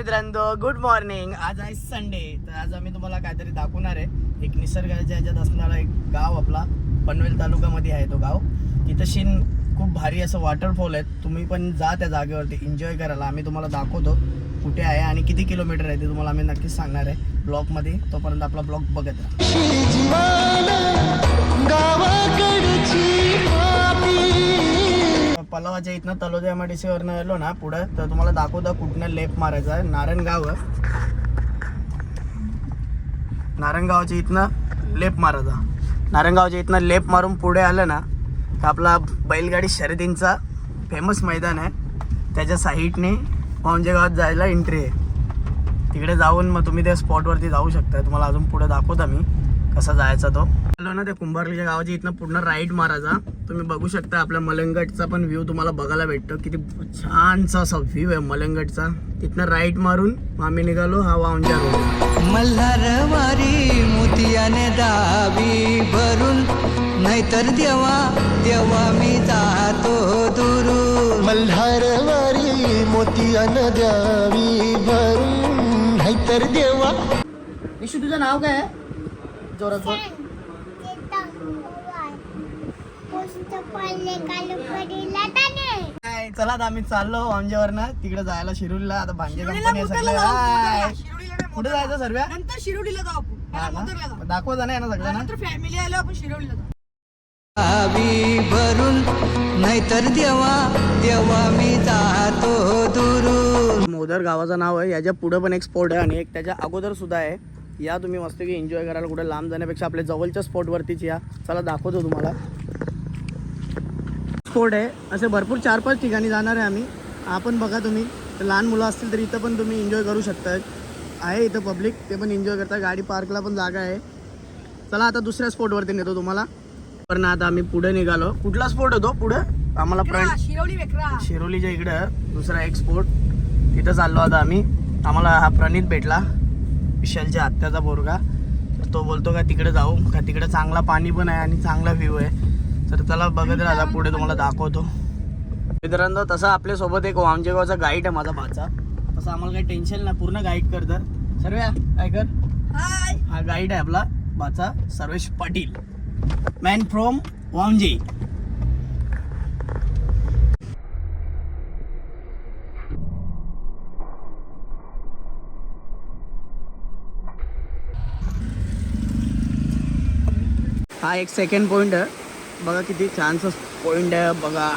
मित्रांनो good morning आज आहे संडे तर आज आम्ही तुम्हाला काहीतरी दाखवणार आहे. एक निसर्गाच्या ह्याच्यात असणारा एक गाव आपला पनवेल तालुक्यामध्ये आहे तो गाव. तिथं शिन खूप भारी असं वॉटरफॉल आहे तुम्ही पण जा त्या जागेवरती एन्जॉय करायला. आम्ही तुम्हाला दाखवतो कुठे आहे आणि किती किलोमीटर आहे ते तुम्हाला आम्ही नक्कीच सांगणार आहे. ब्लॉगमध्ये तोपर्यंत आपला ब्लॉग बघत राहा. पलावाच्या इथनं तलोजा एम आय डी सीवरनं आलो ना पुढं तर तुम्हाला दाखवतो कुठनं लेप मारायचा आहे. नारायणगाव नारायणगावच्या इथनं लेप मारायचा नारायणगावच्या इथनं लेप मारून पुढे आलं ना तर आपला बैलगाडी शर्यतींचा फेमस मैदान आहे. त्याच्या साईडने पावंजे गावात जायला एंट्री आहे. तिकडे जाऊन मग तुम्ही त्या स्पॉटवरती जाऊ शकता. तुम्हाला अजून पुढे दाखवता मी कसा जायचा तो. आलो ना त्या कुंभारलीच्या गावाच्या इथनं पूर्ण राईट मारायचा. तुम्ही बघू शकता आपल्या मलंगटचा पण व्ह्यू तुम्हाला बघायला भेटतो. किती छानसा असा व्ह्यू आहे मलंगटचा. तिथनं राईट मारून आम्ही निघालो हा वावंजा रोड मल्हारवारी मोतियाने दावी भरून नाहीतर देवा देवा मी जातो दुरून. मल्हारवारी मोतियान द्यावी भरून नाहीतर देवा. निशू तुझं नाव काय आहे? जोरात बोल. काय, चला आता आम्ही चाललो वांजेवरनं तिकडे जायला शिरूरला. आता भांजे कंपनी सगळं. कुठे जायचं सर्व नंतर शिरोडीला जाऊ आपण. पहिला ना? दाखवा ना ना सगळं ना नंतर फॅमिली आलं आपण शिरोडीला जाऊ. भरून नाहीतर देवा देवा मी जातो दुरून. मोदर गावाचं नाव आहे याच्यापुढे पण एक स्पॉट आहे आणि एक त्याच्या अगोदर सुद्धा आहे. या तुम्ही मस्त की एन्जॉय करायला कुठे लांब जाण्यापेक्षा आपल्या जवळच्या स्पॉटवरतीच या. चला दाखवतो तुम्हाला. स्पॉट आहे. असे भरपूर चार पाच ठिकाणी जाणार आहे आम्ही. आपण बघा तुम्ही तर लहान मुलं असतील तर इथं पण तुम्ही एन्जॉय करू शकता आहे इथं पब्लिक ते पण एन्जॉय करता गाडी पार्कला पण जागा आहे. चला आता दुसऱ्या स्पॉटवरती नेतो तुम्हाला. पण आता आम्ही पुढे निघालो. कुठला स्पॉट होतो? पुढे? आम्हाला फ्रंट वेकरा. शिरोलीच्या इकडं दुसरा एक्सपोर्ट तिथं चाललो आता आम्ही. आम्हाला हा प्रणित भेटला. विशालच्या आत्याचा तर तो बोलतो का तिकडे जाऊ? का तिकडे चांगला पाणी पण आहे आणि चांगला व्ह्यू आहे. तर चला बघत राहा पुढे तुम्हाला दाखवतो. मित्रांनो तसा आपल्यासोबत एक वामजेगावचा गाईड आहे माझा भाचा. तसं आम्हाला काही टेन्शन नाही पूर्ण गाईड करतात. सर्व काय कर हाय हा गाईड आहे आपला भाचा Sarvesh Patil. Man from Vamje. हा एक सेकंड पॉइंट आहे. बघा किती छानसा पॉइंट आहे बघा.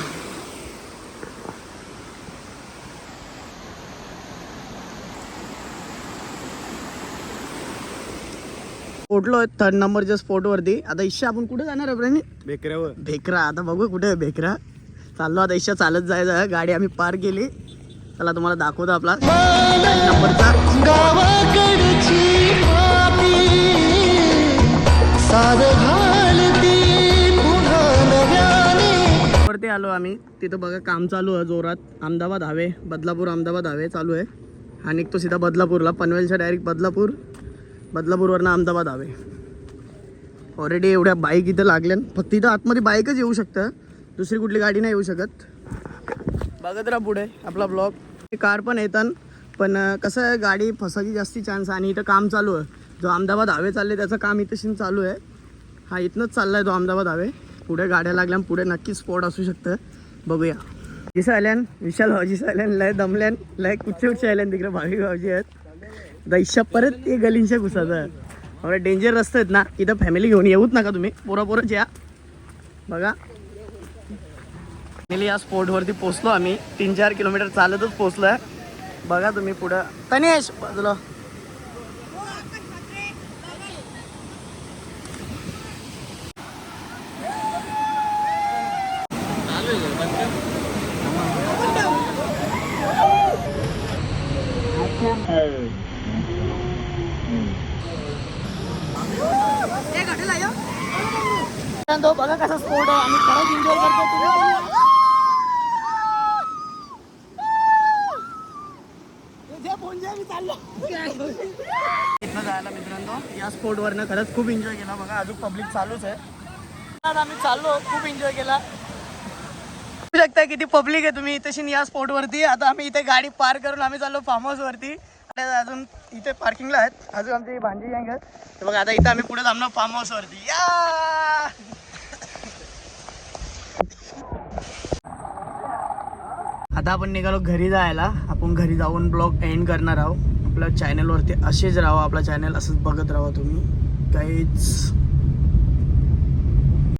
पोटलो आहे थर्ड नंबरच्या स्पॉटवरती आता इच्छा आपण कुठे जाणार आहे प्रेमी बेकऱ्यावर भेकरा आता बघू कुठे आहे भेकरा. चाललो आता इच्छा चालत जायचं. गाडी आम्ही पार केली. चला तुम्हाला दाखवतो आपला. नंबरचा आलो आम्ही. तिथं बघा काम चालू आहे जोरात. अहमदाबाद हवे बदलापूर अहमदाबाद हवे चालू आहे. हा निघतो सीधा बदलापूरला. पनवेलच्या डायरेक्ट बदलापूर बदलापूरवरनं अहमदाबाद हवे ऑलरेडी एवढ्या बाईक इथं लागल्या फक्त इथं आतमध्ये बाईकच येऊ शकतं. दुसरी कुठली गाडी नाही येऊ शकत. बघत राहा पुढे आपला ब्लॉग कार पण येतात पण कसं आहे गाडी फसायची जास्ती चान्स आणि इथं काम चालू आहे. जो अहमदाबाद हवे चालले त्याचं काम इथं चालू आहे. हा इथनंच चालला आहे तो अहमदाबाद हवे पुढे गाड्या लागल्या पुढे नक्कीच स्पॉट असू शकतं. बघूया. जिसं आल्यान विशाल भाऊजी आल्यान लय दमल्यान लय कुठचे कुठचे आल्यान तिकडे भावी भाऊजी आहेत. दैशा परत ते गलींच्या घुसाचं एवढे डेंजर रस्ते आहेत ना इथं फॅमिली घेऊन येऊच नका तुम्ही. पोरापोरच या बघा. फायनली या स्पॉटवरती पोचलो आम्ही. तीन चार किलोमीटर चालतच पोचलो आहे बघा तुम्ही पुढं. तनेश बाजूला ए घाटेला यो तो बघा कसा आहे आम्ही खरंच एन्जॉय करतो या. जायला मित्रांनो या स्पोर्ट वरनं खरंच खूप एन्जॉय केला बघा अजून पब्लिक चालूच आहे आम्ही चाललो खूप एन्जॉय केला शकता किती पब्लिक आहे तुम्ही. तशी या स्पॉटवरती आता आम्ही इथे गाडी पार करून आम्ही चाललो फार्म हाऊसवरती वरती अजून इथे पार्किंगला आहेत. अजून आमची भांजी गँग आहेत. बघा आता इथे आम्ही पुढे थांबलो फार्म हाऊसवरती या! आता आपण निघालो घरी जायला. आपण घरी जाऊन ब्लॉग एंड करणार आहोत. आपल्या चॅनलवरती असेच राहा. आपला चॅनल असंच बघत राहा तुम्ही. काहीच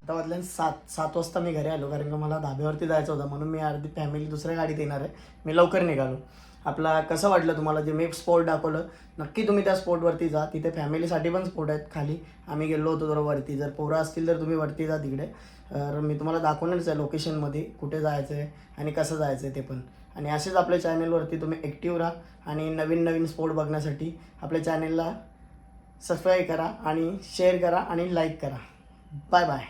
आता वाजल्या सात सात वाजता मी घरी आलो कारण का मला धाब्यावरती जायचं होतं. म्हणून मी अर्धी फॅमिली दुसऱ्या गाडीत येणार आहे. मी लवकर निघालो. आपला कसं वाटलं तुम्हाला? जे मी स्पोर्ट दाखवलं नक्की तुम्ही त्या स्पोर्टवरती जा. तिथे फॅमिलीसाठी पण स्पोर्ट आहेत खाली. आम्ही गेलो होतो जरा वरती. जर पोरं असतील तर तुम्ही वरती जा तिकडे. तर मी तुम्हाला दाखवणारच आहे लोकेशनमध्ये कुठे जायचं आहे आणि कसं जायचं आहे ते पण. आणि असेच आपल्या चॅनलवरती तुम्ही ॲक्टिव्ह राहा आणि नवीन नवीन स्पोर्ट बघण्यासाठी आपल्या चॅनलला सबस्क्राईब करा आणि शेअर करा आणि लाईक करा. Bye bye